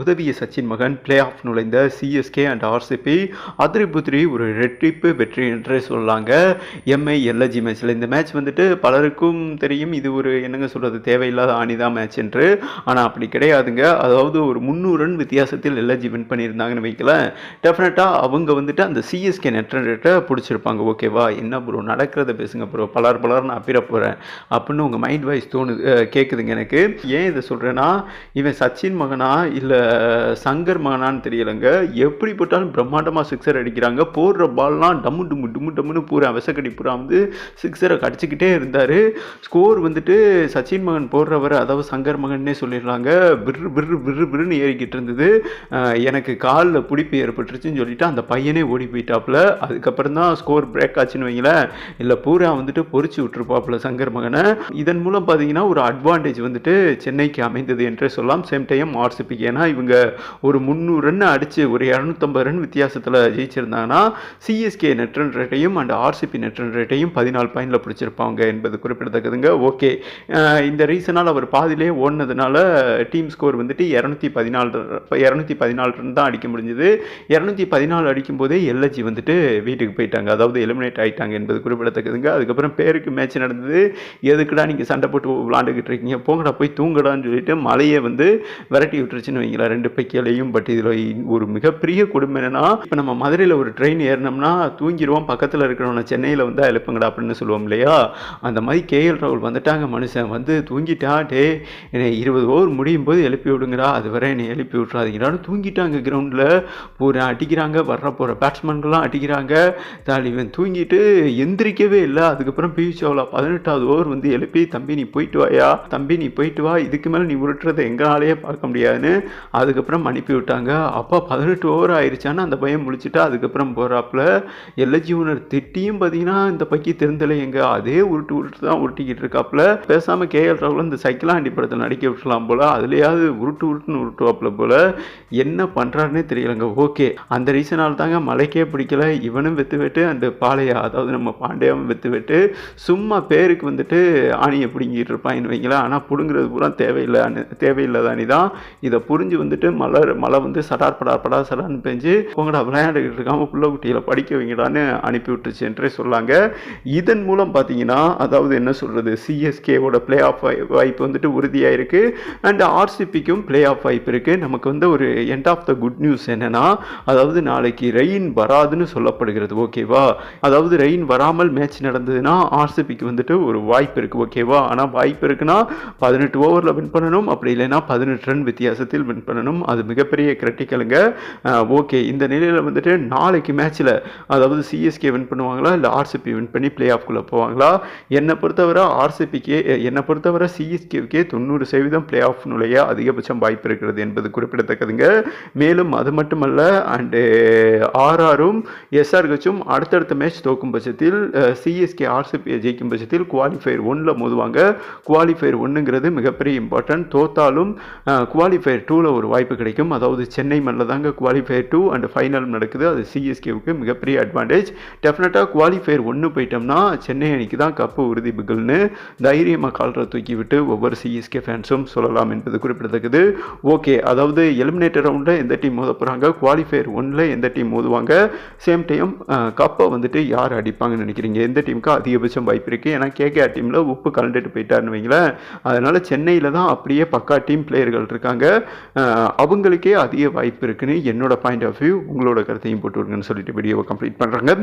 உதவிய சச்சின் மகன் play off நுழைந்த சிஎஸ்கே அண்ட் ஆர்சிபி அதிரி ஒரு ரெட்டிப்பு வெற்றி என்றே சொல்லலாங்க. எம்ஐ எல்எஜி மேட்ச்சில் இந்த மேட்ச் வந்துட்டு பலருக்கும் தெரியும். இது ஒரு என்னங்க சொல்கிறது தேவையில்லாத அணிதான் மேட்ச் என்று. ஆனால் அப்படி கிடையாதுங்க. அதாவது ஒரு முந்நூறு ரன் வித்தியாசத்தில் எல்எஜி வின் பண்ணியிருந்தாங்கன்னு வைக்கல டெஃபினட்டாக அவங்க வந்துட்டு அந்த சிஎஸ்கே நெட் ரேட்டை பிடிச்சிருப்பாங்க. ஓகேவா என்ன ப்ரோ நடக்கிறத பேசுங்க ப்ரோ பலர் பலர் நான் அப்பிட போகிறேன் அப்படின்னு உங்கள் மைண்ட் வாய்ஸ் தோணுது கேட்குதுங்க எனக்கு. ஏன் இதை சொல்கிறேன்னா இவன் சச்சின் மகனா இல்லை சங்கர் மானான்னு தெரியலைங்க. எப்படி போட்டாலும் பிரம்மாண்டமாக சிக்ஸர் அடிக்கிறாங்க. போடுற பால்லாம் டம்மு டும்மு டும்மு டம்முன்னு பூரா விசக்கடி பூரா வந்து சிக்ஸரை கடிச்சிக்கிட்டே இருந்தார். ஸ்கோர் வந்துட்டு சச்சின் மகன் போடுறவர் அதாவது சங்கர் மகன்னே சொல்லிடலாங்க. பிர்ரு பிர்ரு பிர்ரு பிர்ருன்னு ஏறிக்கிட்டு இருந்தது. எனக்கு காலில் பிடிப்பு ஏற்பட்டுருச்சுன்னு சொல்லிட்டு அந்த பையனே ஓடி போயிட்டாப்புல. அதுக்கப்புறம் தான் ஸ்கோர் பிரேக் ஆச்சுன்னு வைங்களேன். இல்லை பூரா வந்துட்டு பொறிச்சு விட்டுருப்பாப்புல சங்கர் மகனை. இதன் மூலம் பார்த்தீங்கன்னா ஒரு அட்வான்டேஜ் வந்துட்டு சென்னைக்கு அமைந்தது என்றே சொல்லலாம். சேம் டைம் ஆர்சிபிக்கு ஏன்னா இவங்க ஒரு முந்நூறு ரன் அடித்து ஒரு இரநூத்தம்பது ரன் வித்தியாசத்தில் ஜெயிச்சிருந்தாங்கன்னா சிஎஸ்கே நெட் ரன் ரேட்டையும் அண்ட் ஆர்சிபி நெட் ரன் ரேட்டையும் பதினாலு பாயிண்டில் பிடிச்சிருப்பாங்க என்பது குறிப்பிடத்தக்கதுங்க. ஓகே இந்த ரீசனால் அவர் பாதியிலே ஓடினதுனால டீம் ஸ்கோர் வந்துட்டு இரநூத்தி பதினாலு இரநூத்தி பதினாலு ரன் தான் அடிக்க முடிஞ்சது. இரநூத்தி பதினாலு அடிக்கும் போதே வந்துட்டு வீட்டுக்கு போயிட்டாங்க. அதாவது எலிமினேட் ஆயிட்டாங்க என்பது குறிப்பிடத்தக்கதுங்க. அதுக்கப்புறம் பேருக்கு மேட்ச் நடந்தது. எதுக்குடா நீங்கள் சண்டை போட்டு விளாண்டுக்கிட்டு இருக்கீங்க? போங்கடா போய் தூங்கடான்னு சொல்லிட்டு மலையை வந்து விரட்டி விட்டுருச்சுன்னு வைங்களேன். ரெண்டு பைக்கிலையும் பட் இதில் ஒரு மிகப்பெரிய கொடுமை என்னென்னா இப்போ நம்ம மதுரையில் ஒரு ட்ரெயின் ஏறினோம்னா தூங்கிடுவோம் பக்கத்தில் இருக்கிறவனை சென்னையில் வந்தால் எழுப்புங்கடா அப்படின்னு சொல்லுவோம் இல்லையா? அந்த மாதிரி கேஎல் ராகுல் வந்துட்டாங்க மனுஷன். வந்து தூங்கிட்டா டே என்னை இருபது ஓவர் முடியும் போது எழுப்பி விடுங்கடா அது வரை என்னை எழுப்பி விட்றாதீங்கடான்னு தூங்கிட்டாங்க கிரவுண்டில் பூரா அடிக்கிறாங்க வர்ற போகிற பேட்ஸ்மேன்கள்லாம் அடிக்கிறாங்க. தாலி இவன் தூங்கிட்டு எந்திரிக்கவே இல்லை. அதுக்கப்புறம் பியூஷ் சாவ்லா பதினெட்டாவது ஓவர் வந்து எழுப்பி தம்பி நீ போயிட்டு வாயா? தம்பி நீ போயிட்டு வா. இதுக்கு மேலே நீ உருட்டுறதை எங்களாலேயே பார்க்க முடியாதுன்னு அதுக்கப்புறம் அனுப்பி விட்டாங்க. அப்பா பதினெட்டு ஓவர் ஆயிடுச்சான்னு அந்த பையன் முடிச்சுட்டு அதுக்கப்புறம் போகிறாப்புல எல்லஜீவனர் திட்டியும் பார்த்தீங்கன்னா இந்த பைக்கி தெரிந்தலை எங்க அதே உருட்டு உருட்டு தான் உருட்டிக்கிட்டு இருக்காப்புல. பேசாமல் கேஎல் ராகுல் இந்த சைக்கிளாண்டி படத்தில் நடிக்க விட்டுலாம் போல. அதுலேயாவது உருட்டு உருட்டுன்னு உருட்டுவாப்புல போல. என்ன பண்ணுறாருன்னே தெரியலங்க. ஓகே. அந்த ரீசனால் தாங்க மலைக்கே பிடிக்கல. இவனும் வெத்து வெட்டு அந்த பாளையா அதாவது நம்ம பாண்டியாவும் வெத்து வெட்டு சும்மா பேருக்கு வந்துட்டு ஆணியை பிடுங்கிட்டு இருப்பான்னு வைங்களேன். ஆனால் பிடுங்குறது பூரா தேவையில்லை தேவையில்லை தானி தான் இதை புரிஞ்சு வந்துட்டு மழை மழை வந்து சடார் படார் படா சடார்னு பெஞ்சு உங்கடா விளையாண்டுக்கிட்டு இருக்காமல் பிள்ளை குட்டியில் படிக்க வைங்கடான்னு அனுப்பி விட்டுருச்சு என்றே சொல்லாங்க. இதன் மூலம் பார்த்தீங்கன்னா அதாவது என்ன சொல்கிறது சிஎஸ்கேவோட பிளே ஆஃப் வாய்ப்பு வந்துட்டு உறுதியாக இருக்குது அண்ட் ஆர்சிபிக்கும் பிளே ஆஃப் வாய்ப்பு இருக்குது நமக்கு வந்து ஒரு end of the good news என்னன்னா அதாவது நாளைக்கு ரெயின் வராதுன்னு சொல்லப்படுகிறது ஓகேவா? அதாவது ரெயின் வராமல் மேட்ச் நடந்ததுன்னா ஆர்சிபிக்கு வந்துட்டு ஒரு வாய்ப்பு இருக்குது ஓகேவா? ஆனால் வாய்ப்பு இருக்குன்னா பதினெட்டு ஓவரில் வின் பண்ணணும். அப்படி இல்லைன்னா பதினெட்டு ரன் வித்தியாசத்தில் வின் பண்ணணும். அது மிகப்பெரிய கிரிட்டிக்கலுங்க ஓகே இந்த நிலையில் வந்துட்டு நாளைக்கு மேட்ச்சில் அதாவது சிஎஸ்கே வின் பண்ணுவாங்களா? இல்லை ஆர்சிபி வின் பண்ணி பிளே ஆஃப்குள்ளே போவாங்களா? என்னை பொறுத்தவரை ஆர்சிபிக்கே என்னை பொறுத்தவரை சிஎஸ்கேவுக்கே தொண்ணூறு சதவீதம் பிளே ஆஃப் நுழைய அதிகபட்சம் வாய்ப்பு இருக்கிறது என்பது குறிப்பிடத்தக்கதுங்க. மேலும் அது மட்டுமல்ல அண்டு ஆர்ஆரும் எஸ்ஆர்ஹெச்சும் அடுத்தடுத்த மேட்ச் தோக்கும் பட்சத்தில் சிஎஸ்கே ஆர்சிபியை ஜெயிக்கும் பட்சத்தில் குவாலிஃபயர் ஒன்றில் மோதுவாங்க. குவாலிஃபயர் ஒன்றுங்கிறது மிகப்பெரிய இம்பார்ட்டன்ட் தோத்தாலும் குவாலிஃபயர் டூவில் ஒரு வாய்ப்பு கிடைக்கும். அதாவது சென்னை மண்ணில் தாங்க குவாலிஃபயர் டூ அண்ட் ஃபைனல் நடக்குது. அது சிஎஸ்கேவுக்கு மிகப்பெரிய அட்வான்டேஜ் டெஃபினட்டாக குவாலிஃபயர் ஒன்று போயிட்டோம்னா சென்னை அணிக்கு தான் கப்பு உறுதி பிகல்னு தைரியமாக கால்ரை தூக்கி விட்டு ஒவ்வொரு சிஎஸ்கே ஃபேன்ஸும் சொல்லலாம் என்பது குறிப்பிடத்தக்கது. ஓகே அதாவது எலிமினேட்டர் ரவுண்டில் எந்த டீம் மோத போகிறாங்க குவாலிஃபயர் ஒன்றில் எந்த டீம் மோதுவாங்க? சேம் டைம் கப்பை வந்துட்டு யார் அடிப்பாங்கன்னு நினைக்கிறீங்க? எந்த டீமுக்கு அதிகபட்சம் வாய்ப்பு இருக்குது ஏன்னா கேகேஆர் டீமில் உப்பு கலந்துட்டு போயிட்டாருன்னு வைங்களேன். அதனால் சென்னையில் தான் அப்படியே பக்கா டீம் பிளேயர்கள் இருக்காங்க. அவங்களுக்கே அதிக வாய்ப்பு இருக்குன்னு என்னோட பாயிண்ட் ஆஃப் வியூ உங்களோட கருத்தையும் போட்டு விடுங்கன்னு சொல்லிட்டு வீடியோவை கம்ப்ளீட் பண்ணுறாங்க